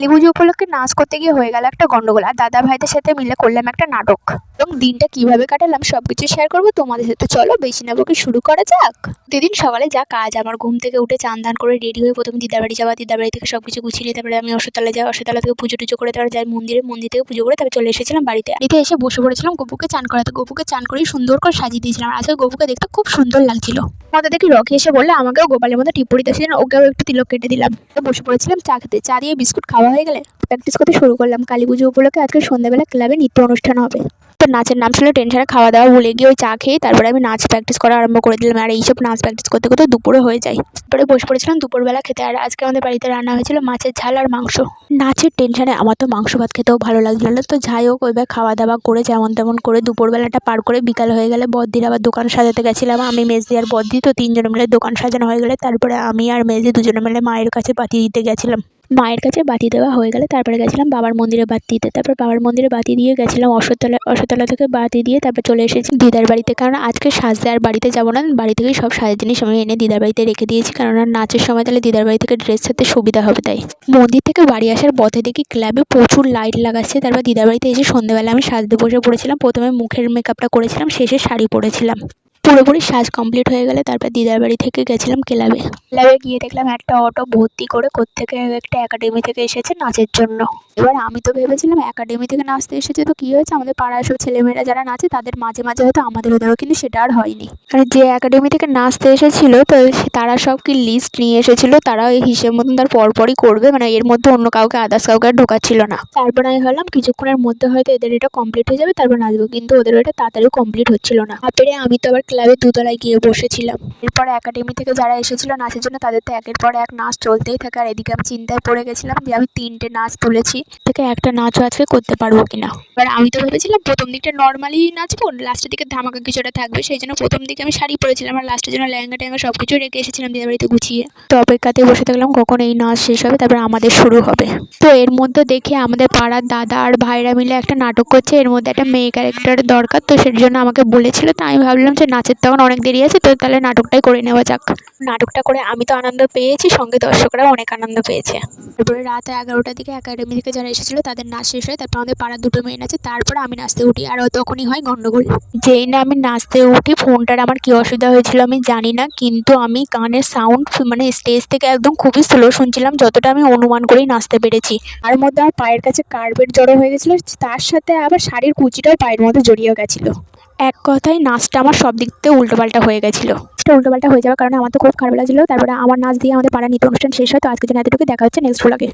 কালী পুজো উপলক্ষে নাচ করতে গিয়ে হয়ে গেল একটা গন্ডগোল। আর দাদা ভাইদের সাথে মিলে করলাম একটা নাটক। এবং দিনটা কীভাবে কাটালাম সব কিছু শেয়ার করব তোমাদের সাথে। চলো বেশি না বকে শুরু করা যাক। প্রতিদিন সকালে যা কাজ, আমার ঘুম থেকে উঠে চান দান করে রেডি হয়ে প্রথমে দিদার বাড়ি যাওয়া, দিদার বাড়ি থেকে সব কিছু গুছিয়ে নিয়ে তারপরে আমি অশ্বতলা যাই অশ্বতলা থেকে পুজো টুজো করে তারপরে যাই মন্দিরে। মন্দির থেকে পুজো করে তারপরে চলে এসেছিলাম বাড়িতে। বাড়িতে এসে বসে পড়েছিলাম গপুকে চান করাতে। গপুকে চান করেই সুন্দর করে সাজিয়ে দিয়েছিলাম। আজকে গপুকে দেখতে খুব সুন্দর লাগছিল। আমাদের দেখি রকি এসে বললে, আমাকেও গোপালের মতো টিপ পড়িতে সেদিন ওকেও একটু তিলক কেটে দিলাম। বসে পড়েছিলাম চা খেতে। চা দিয়ে বিস্কুট খাওয়া হয়ে গেলে প্র্যাকটিস করতে শুরু করলাম। কালী পুজো উপলক্ষে আজকে সন্ধ্যাবেলা ক্লাবে নৃত্য অনুষ্ঠান হবে। তো নাচের নাম ছিল টেনশনে খাওয়া দাওয়া ভুলে গিয়ে ওই চা খেয়ে তারপরে আমি নাচ প্র্যাকটিস করা আরম্ভ করে দিলাম। আর এইসব নাচ প্র্যাকটিস করতে করতে দুপুরে হয়ে যায়। তারপরে বসে পড়েছিলাম দুপুরবেলা খেতে। আর আজকে আমাদের বাড়িতে রান্না হয়েছিল মাছের ঝাল আর মাংস। নাচের টেনশনে আমার তো মাংস ভাত খেতেও ভালো লাগছিল না। তো যাই হোক, ওইবার খাওয়া দাওয়া করে যেমন তেমন করে দুপুরবেলাটা পার করে বিকাল হয়ে গেলে বদ্দির আবার দোকান সাজাতে গেছিলাম। আমি, মেজদি আর বদ্দি তো তিনজনে মিলে দোকান সাজানো হয়ে গেলে। তারপরে আমি আর মেজদি দুজনে মিলে মায়ের কাছে বাতি দিতে গেছিলাম। মায়ের কাছে বাতি দেওয়া হয়ে গেলে তারপরে গেছিলাম বাবার মন্দিরে বাতি দিতে। তারপর বাবার মন্দিরে বাতি দিয়ে গেছিলাম অশ্বতলা অশ্বতলা থেকে বাতি দিয়ে তারপর চলে এসেছি দিদার বাড়িতে। কারণ আজকে সাজতে আর বাড়িতে যাব না, বাড়ি থেকেই সব সাজের জিনিস আমি এনে দিদার বাড়িতে রেখে দিয়েছি। কারণ নাচের সময় তাহলে দিদার বাড়ি থেকে ড্রেস সাথে সুবিধা হবে তাই। মন্দির থেকে বাড়ি আসার পথে দেখি ক্লাবে প্রচুর লাইট লাগাচ্ছে। তারপর দিদার বাড়িতে এসে সন্ধ্যেবেলা আমি সাজতে বসে পড়েছিলাম। প্রথমে মুখের মেকআপটা করেছিলাম, শেষে শাড়ি পরেছিলাম। পুরোপুরি সাজ কমপ্লিট হয়ে গেলে তারপর দিদার বাড়ি থেকে গেছিলাম ক্লাবে। ক্লাবে গিয়ে দেখলাম একটা অটো ভর্তি করে কোত্থেকে একটা একাডেমি থেকে এসেছে নাচের জন্য। এবার আমি তো ভেবেছিলাম একাডেমি থেকে নাচতে এসেছে তো কী হয়েছে? আমাদের পাড়ার সব ছেলেমেয়েরা যারা নাচে, তাদের মাঝে মাঝে হয়তো আমাদের ওদেরও কিন্তু সেটা আর হয়নি। কারণ যে একাডেমি থেকে নাচতে এসেছিল, তো তারা সব কি লিস্ট নিয়ে এসেছিল, তারা ওই হিসেব মতন তার পরপরই করবে। মানে এর মধ্যে অন্য কাউকে আদার্স কাউকে আর ঢোকাচ্ছিল না। তারপর আমি ভাবলাম কিছুক্ষণের মধ্যে হয়তো এদের এটা কমপ্লিট হয়ে যাবে, তারপর নাচবো। কিন্তু ওদের এটা তাড়াতাড়ি কমপ্লিট হচ্ছিল না। তারপরে আমি তো আবার ক্লাবের দুতলায় গিয়ে বসেছিলাম। এরপর একাডেমি থেকে যারা এসেছিল নাচের জন্য তাদের তো একের পর এক নাচ চলতেই থাকে। আর এদিকে আমি চিন্তায় পড়ে গেছিলাম যে, আমি তিনটে নাচ তুলেছি। থেকে একটা নাচও আজকে করতে পারব কিনা। এবার আমি তো ভেবেছিলাম প্রথম দিকটা নর্মালি নাচবো লাস্টের দিকে ধামাকা কিছুটা থাকবে। সেই জন্য প্রথম দিকে আমি শাড়ি পরেছিলাম আর লাস্টের জন্য লেহেঙ্গা টেহেঙ্গা সব কিছু রেখে এসেছিলাম দিদার বাড়িতে গুছিয়ে। তো অপেক্ষাতে বসে থাকলাম, কখন এই নাচ শেষ হবে, তারপর আমাদের শুরু হবে। তো এর মধ্যে দেখে আমাদের পাড়ার দাদা আর ভাইরা মিলে একটা নাটক করছে। এর মধ্যে একটা মেয়ে ক্যারেক্টার দরকার, তো সেটার জন্য আমাকে বলেছিল। তো আমি ভাবলাম যে নাচের তখন অনেক দেরি আছে তো তাহলে নাটকটাই করে নেওয়া যাক। নাটকটা করে আমি তো আনন্দ পেয়েছি সঙ্গে দর্শকরাও অনেক আনন্দ পেয়েছে। তারপরে রাত এগারোটার দিকে একাডেমি থেকে যারা এসেছিল তাদের নাচ শেষ হয় তারপর আমাদের পাড়ার দুটো মেয়ে নাচে তারপর আমি নাচতে উঠি আর তখনই হয় গন্ডগোল যেই না আমি নাচতে উঠি ফোনটার আমার কী অসুবিধা হয়েছিল আমি জানি না কিন্তু আমি কানের সাউন্ড মানে স্টেজ থেকে একদম খুবই স্লো শুনছিলাম যতটা আমি অনুমান করেই নাচতে পেরেছি। তার মধ্যে আমার পায়ের কাছে কার্পেট জড়ো হয়ে গেছিল তার সাথে আবার শাড়ির কুচিটাও পায়ের মধ্যে জড়িয়ে গেছিল। এক কথায় নাচটা আমার সব দিক থেকে উল্টোপাল্টা হয়ে গেছিল। সেটা উল্টোপাল্টা হয়ে যাওয়ার কারণে আমার তো খুব খারাপ লাগছিল। তারপরে আমার নাচ দিয়ে আমাদের পাড়ার নৃত্য অনুষ্ঠান শেষ হয়, তো আজকের জন্য এতটুকু দেখা হচ্ছে নেক্সট ব্লগে